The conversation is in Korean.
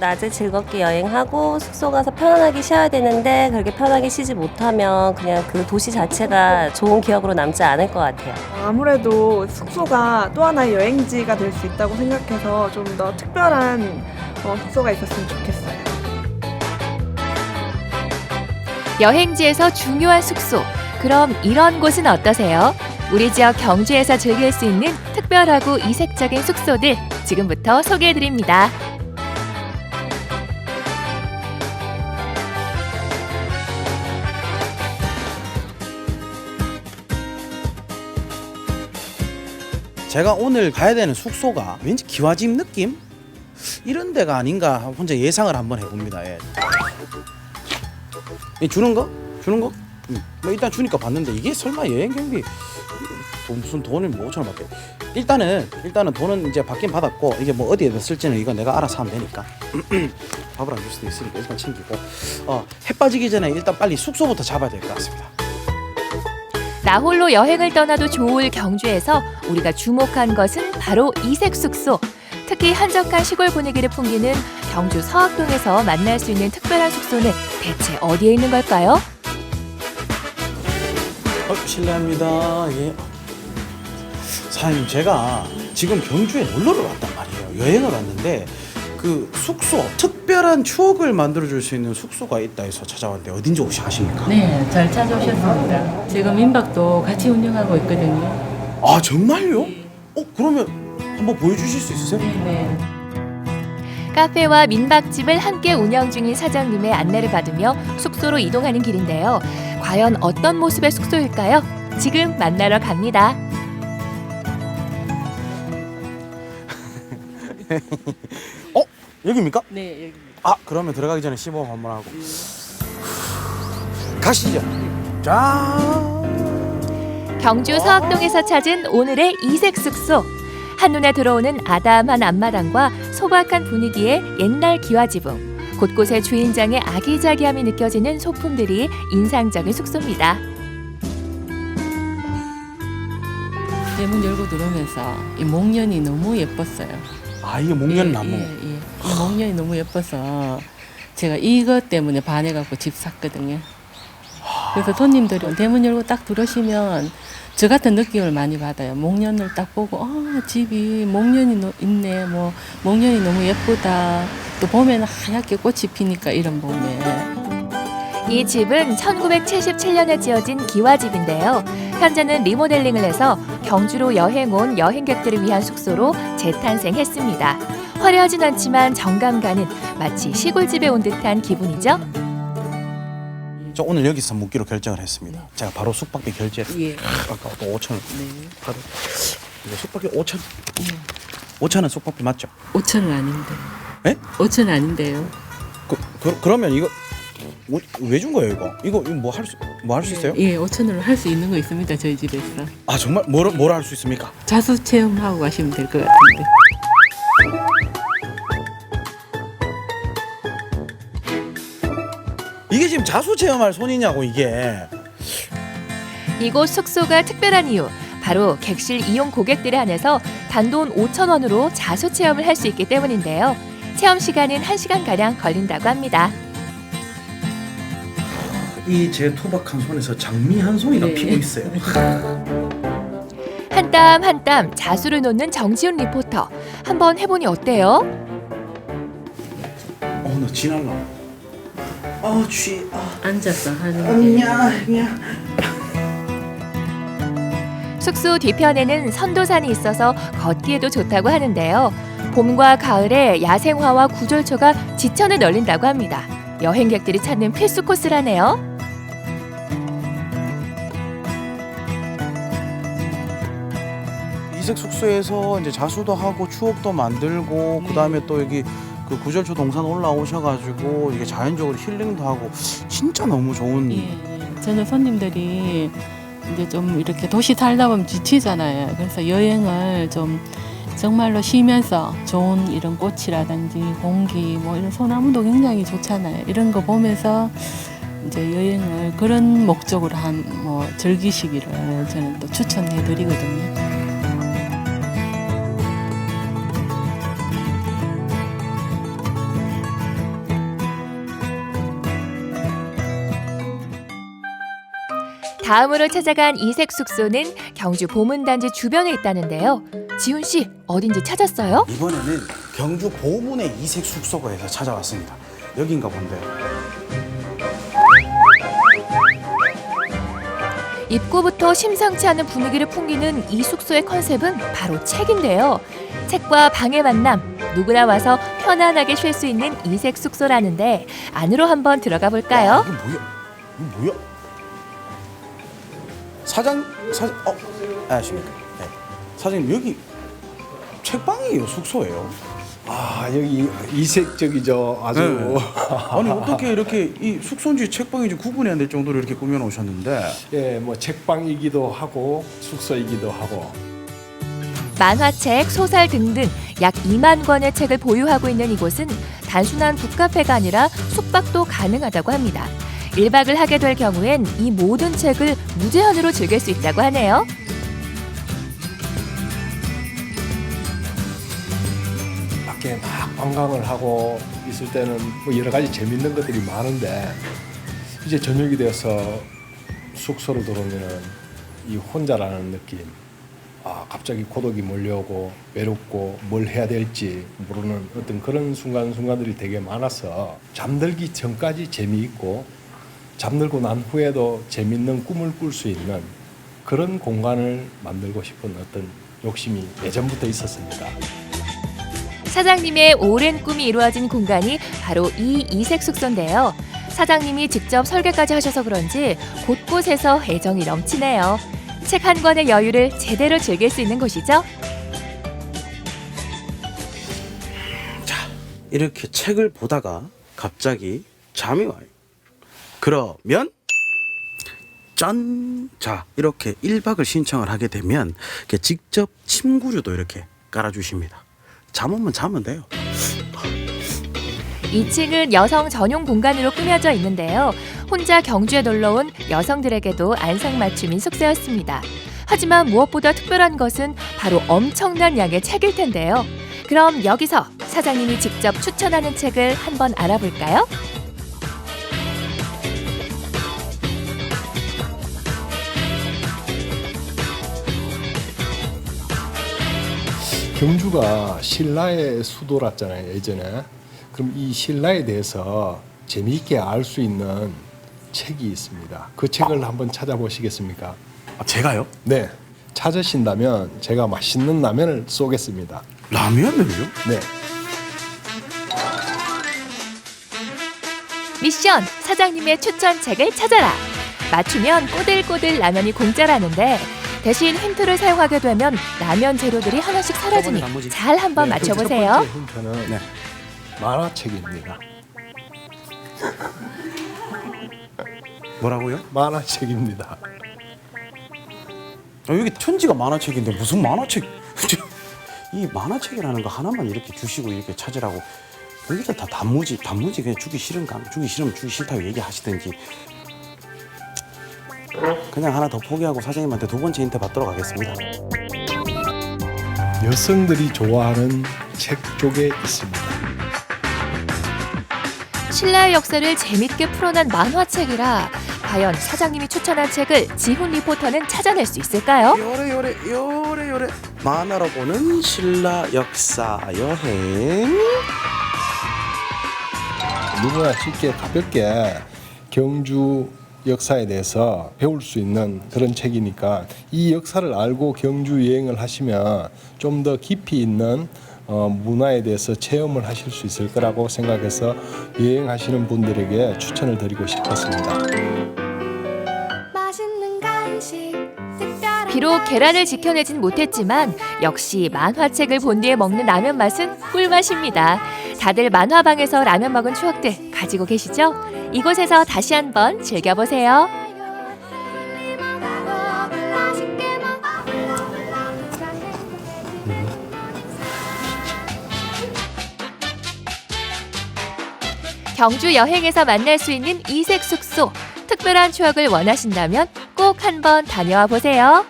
낮에 즐겁게 여행하고 숙소 가서 편안하게 쉬어야 되는데 그렇게 편하게 쉬지 못하면 그냥 그 도시 자체가 좋은 기억으로 남지 않을 것 같아요. 아무래도 숙소가 또 하나의 여행지가 될 수 있다고 생각해서 좀 더 특별한 어, 숙소가 있었으면 좋겠어요. 여행지에서 중요한 숙소. 그럼 이런 곳은 어떠세요? 우리 지역 경주에서 즐길 수 있는 특별하고 이색적인 숙소들 지금부터 소개해 드립니다. 제가 오늘 가야 되는 숙소가 왠지 기와집 느낌? 이런 데가 아닌가 혼자 예상을 한번 해봅니다. 예. 이 주는 거? 주는 거? 음. 뭐 일단 주니까 봤는데 이게 설마 여행 경비 돈, 무슨 돈을 뭐 5천 원밖에 일단은 일단은 돈은 이제 받긴 받았고 이게 뭐 어디에다 쓸지는 이거 내가 알아서 하면 되니까 밥을 안 줄 수도 있으니까 일단 챙기고 어, 해 빠지기 전에 일단 빨리 숙소부터 잡아야 될 것 같습니다. 나 홀로 여행을 떠나도 좋을 경주에서 우리가 주목한 것은 바로 이색 숙소. 특히 한적한 시골 분위기를 풍기는 경주 서학동에서 만날 수 있는 특별한 숙소는 대체 어디에 있는 걸까요? 어, 실례합니다. 예. 사장님, 제가 지금 경주에 놀러를 왔단 말이에요. 여행을 왔는데 그 숙소 특별한 추억을 만들어 줄 수 있는 숙소가 있다 해서 찾아왔는데 어딘지 혹시 아십니까? 네, 잘 찾아오셨습니다. 지금 민박도 같이 운영하고 있거든요. 아 정말요? 어 그러면 한번 보여주실 수 있으세요? 네. 카페와 민박집을 함께 운영 중인 사장님의 안내를 받으며 숙소로 이동하는 길인데요. 과연 어떤 모습의 숙소일까요? 지금 만나러 갑니다. 어 여기입니까? 네, 여기. 아 그러면 들어가기 전에 시범 한번 하고 가시죠. 짠. 경주 서학동에서 찾은 오늘의 이색 숙소. 한눈에 들어오는 아담한 앞마당과 소박한 분위기의 옛날 기와지붕. 곳곳에 주인장의 아기자기함이 느껴지는 소품들이 인상적인 숙소입니다. 대문 열고 들어오면서 이 목련이 너무 예뻤어요. 아 이게 목련 예, 나무. 예, 예. 이 목련이 너무 예뻐서 제가 이것 때문에 반해갖고 집 샀거든요. 그래서 손님들이 대문 열고 딱 들어오시면 저 같은 느낌을 많이 받아요. 목련을 딱 보고 아 집이 목련이 노- 있네. 뭐 목련이 너무 예쁘다. 또 봄에는 하얗게 꽃이 피니까 이런 봄에. 이 집은 1977년에 지어진 기와집인데요. 현재는 리모델링을 해서 경주로 여행 온 여행객들을 위한 숙소로 재탄생했습니다. 화려하진 않지만 정감 가는 마치 시골집에 온 듯한 기분이죠. 저 오늘 여기서 묵기로 결정을 했습니다. 제가 바로 숙박비 결제. 예. 아까 또 5천 원. 네. 바로 이거 숙박비 5천. 5천 원 숙박비 맞죠? 5천 원 아닌데. 예? 5천 원 아닌데요. 그, 그 그러면 이거 왜 준 거예요 이거? 이거 뭐 할 수 뭐 할 수 있어요? 예, 5천 원을 할수 있는 거 있습니다. 저희 집에서. 아 정말 뭐라 뭐라 할 수 있습니까? 자수 체험하고 가시면 될 것 같은데. 이게 지금 자수 체험할 손이냐고 이게. 이곳 숙소가 특별한 이유 바로 객실 이용 고객들에 한해서 단돈 5천 원으로 자수 체험을 할 수 있기 때문인데요. 체험 시간은 1시간 가량 걸린다고 합니다. 이 제 토박한 손에서 장미 한 송이가 네. 피고 있어요. 한 땀 한 땀 자수를 놓는 정지훈 리포터. 한번 해보니 어때요? 어나 지날라. 아 취. 아 앉아서 하는 게. 야. 숙소 뒤편에는 선도산이 있어서 걷기에도 좋다고 하는데요. 봄과 가을에 야생화와 구절초가 지천을 널린다고 합니다. 여행객들이 찾는 필수 코스라네요. 이색 숙소에서 이제 자수도 하고 추억도 만들고 네. 그다음에 또 여기 그 구절초 동산 올라오셔가지고 이게 자연적으로 힐링도 하고 진짜 너무 좋은. 예, 예. 저는 손님들이 이제 좀 이렇게 도시 살다 보면 지치잖아요. 그래서 여행을 좀 정말로 쉬면서 좋은 이런 꽃이라든지 공기 뭐 이런 소나무도 굉장히 좋잖아요. 이런 거 보면서 이제 여행을 그런 목적으로 한 뭐 즐기시기를 저는 또 추천해 드리거든요. 다음으로 찾아간 이색 숙소는 경주 보문단지 주변에 있다는데요. 지훈 씨 어딘지 찾았어요? 이번에는 경주 보문의 이색 숙소가에서 찾아왔습니다. 여긴가 본데. 입구부터 심상치 않은 분위기를 풍기는 이 숙소의 컨셉은 바로 책인데요. 책과 방의 만남, 누구나 와서 편안하게 쉴 수 있는 이색 숙소라는데 안으로 한번 들어가 볼까요? 이게 뭐야? 이거 뭐야? 사장 사장 어 안녕하십니까? 네. 사장님 여기 책방이에요 숙소예요. 아 여기 이색적이죠 아주 네. 아니 어떻게 이렇게 이 숙소인지 책방인지 구분이 안 될 정도로 이렇게 꾸며 놓으셨는데 예, 뭐 책방이기도 하고 숙소이기도 하고 만화책, 소설 등등 약 2만 권의 책을 보유하고 있는 이곳은 단순한 북카페가 아니라 숙박도 가능하다고 합니다. 1박을 하게 될 경우엔 이 모든 책을 무제한으로 즐길 수 있다고 하네요. 밖에 막 관광을 하고 있을 때는 뭐 여러 가지 재밌는 것들이 많은데 이제 저녁이 되어서 숙소로 들어오면은 이 혼자라는 느낌 아 갑자기 고독이 몰려오고 외롭고 뭘 해야 될지 모르는 어떤 그런 순간순간들이 되게 많아서 잠들기 전까지 재미있고 잠들고 난 후에도 재밌는 꿈을 꿀 수 있는 그런 공간을 만들고 싶은 어떤 욕심이 예전부터 있었습니다. 사장님의 오랜 꿈이 이루어진 공간이 바로 이 이색 숙소인데요. 사장님이 직접 설계까지 하셔서 그런지 곳곳에서 애정이 넘치네요. 책 한 권의 여유를 제대로 즐길 수 있는 곳이죠. 이렇게 책을 보다가 갑자기 잠이 와요. 그러면 짠! 자, 이렇게 1박을 신청을 하게 되면 직접 침구류도 이렇게 깔아주십니다. 잠 오면 자면 돼요. 2층은 여성 전용 공간으로 꾸며져 있는데요. 혼자 경주에 놀러 온 여성들에게도 안성맞춤인 숙소였습니다. 하지만 무엇보다 특별한 것은 바로 엄청난 양의 책일 텐데요. 그럼 여기서 사장님이 직접 추천하는 책을 한번 알아볼까요? 경주가 신라의 수도랐잖아요 예전에. 그럼 이 신라에 대해서 재미있게 알 수 있는 책이 있습니다. 그 책을 한번 찾아보시겠습니까? 아, 제가요? 네. 찾으신다면 제가 맛있는 라면을 쏘겠습니다. 라면을요? 네. 미션! 사장님의 추천 책을 찾아라. 맞추면 꼬들꼬들 라면이 공짜라는데 대신 힌트를 사용하게 되면 라면 재료들이 하나씩 사라지니. 잘 한번 네, 맞춰보세요. 첫 번째 힌트는 네. 만화책입니다 뭐라고요? 만화책입니다 아, 여기 천지가 만화책인데 무슨 만화책? 이 만화책이라는 거 하나만 이렇게 주시고 이렇게 찾으라고 여기다 다 단무지 단무지 그냥 주기 싫은가 주기 싫으면 주기 싫다고 얘기하시든지 그냥 하나 더 포기하고 사장님한테 두 번째 힌트 받도록 하겠습니다. 여성들이 좋아하는 책 쪽에 있습니다 신라의 역사를 재밌게 풀어낸 만화책이라 과연 사장님이 추천한 책을 지훈 리포터는 찾아낼 수 있을까요? 요래 요래 요래 요래 만화로 보는 신라 역사 여행 누구나 쉽게 가볍게 경주 역사에 대해서 배울 수 있는 그런 책이니까 이 역사를 알고 경주 여행을 하시면 좀 더 깊이 있는 어, 문화에 대해서 체험을 하실 수 있을 거라고 생각해서 여행하시는 분들에게 추천을 드리고 싶었습니다. 맛있는 간식 특별한 비록 계란을 지켜내진 못했지만 역시 만화책을 본 뒤에 먹는 라면 맛은 꿀맛입니다. 다들 만화방에서 라면 먹은 추억들 가지고 계시죠? 이곳에서 다시 한번 즐겨보세요. 경주 여행에서 만날 수 있는 이색 숙소. 특별한 추억을 원하신다면 꼭 한번 다녀와 보세요.